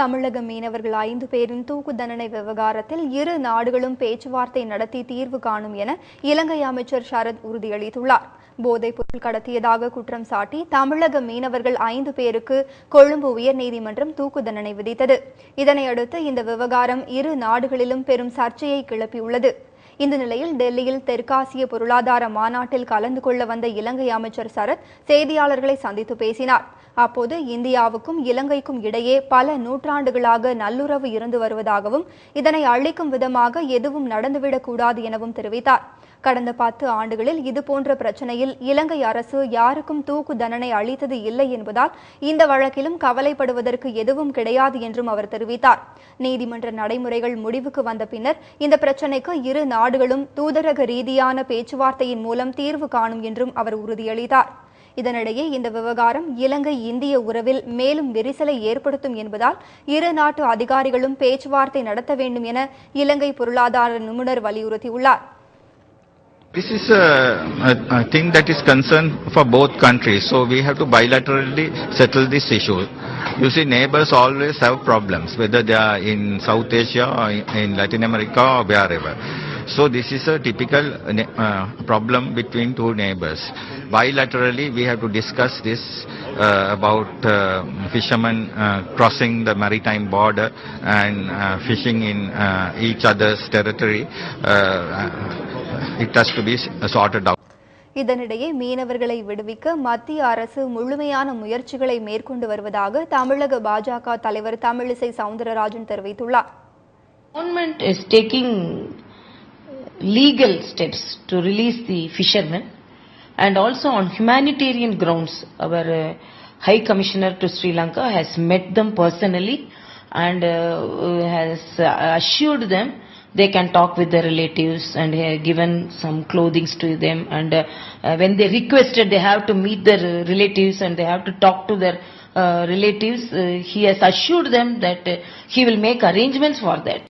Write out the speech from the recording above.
தமிழக மீனவர்கள் ஐந்து பேரின் தூக்கு தண்டனை விவகாரத்தில் இரு நாடுகளும் பேச்சுவார்த்தை நடத்தி தீர்வு காணும் என இலங்கை அமைச்சர் சரத் உறுதியளித்துள்ளார். போதைப் பொருள் கடத்தியதாக குற்றம் சாட்டி தமிழக மீனவர்கள் ஐந்து பேருக்கு கொழும்பு உயர்நீதிமன்றம் தூக்கு தண்டனை விதித்தது. இதனையடுத்து இந்த விவகாரம் இரு நாடுகளிலும் பெரும் சர்ச்சையை கிளப்பியுள்ளது. இந்த நிலையில் டெல்லியில் தெற்காசிய பொருளாதார மாநாட்டில் கலந்து கொள்ள வந்த இலங்கை அமைச்சர் சரத் செய்தியாளர்களை சந்தித்து பேசினார். அப்போது இந்தியாவுக்கும் இலங்கைக்கும் இடையே பல நூற்றாண்டுகளாக நல்லுறவு இருந்து வருவதாகவும் இதனை அழிக்கும் விதமாக எதுவும் நடந்துவிடக்கூடாது எனவும் தெரிவித்தார். கடந்த பத்து ஆண்டுகளில் இதுபோன்ற பிரச்சனையில் இலங்கை அரசு யாருக்கும் தூக்கு தண்டனை அளித்தது இல்லை என்பதால் இந்த வழக்கிலும் கவலைப்படுவதற்கு எதுவும் கிடையாது என்றும் அவர் தெரிவித்தார். நீதிமன்ற நடைமுறைகள் முடிவுக்கு வந்த பின்னர் இந்த பிரச்சனைக்கு இரு நாடுகளும் தூதரக ரீதியான பேச்சுவார்த்தையின் மூலம் தீர்வு காணும் என்றும் அவர் உறுதியளித்தார். இதனிடையே இந்த விவகாரம் இலங்கை இந்திய உறவில் மேலும் விரிசலை ஏற்படுத்தும் என்பதால் இரு நாட்டு அதிகாரிகளும் பேச்சுவார்த்தை நடத்த வேண்டும் என இலங்கை பொருளாதார நிபுணர் வலியுறுத்தியுள்ளார். This is a, a, a thing that is concern for both countries, so we have to bilaterally settle this issue. You see, neighbors always have problems, whether they are in South Asia or in Latin America or wherever. So this is a typical uh, problem between two neighbors. Bilaterally, we have to discuss this uh, about uh, fishermen uh, crossing the maritime border and uh, fishing in uh, each other's territory. Uh, it has to be sorted out. இதனிடையே மீனவர்களை விடுவிக்க மத்திய அரசு முழுமையான முயற்சிகளை மேற்கொண்டு வருவதாக தமிழக பாஜக தலைவர் தமிழிசை சவுந்தரராஜன் தெரிவித்துள்ளார் Government is taking legal steps to release the fishermen and also on humanitarian grounds. Our uh, High Commissioner to Sri Lanka has met them personally and uh, has uh, assured them they can talk with their relatives and has given some clothings to them and uh, uh, when they requested they have to meet their uh, relatives and they have to talk to their uh, relatives uh, he has assured them that uh, he will make arrangements for that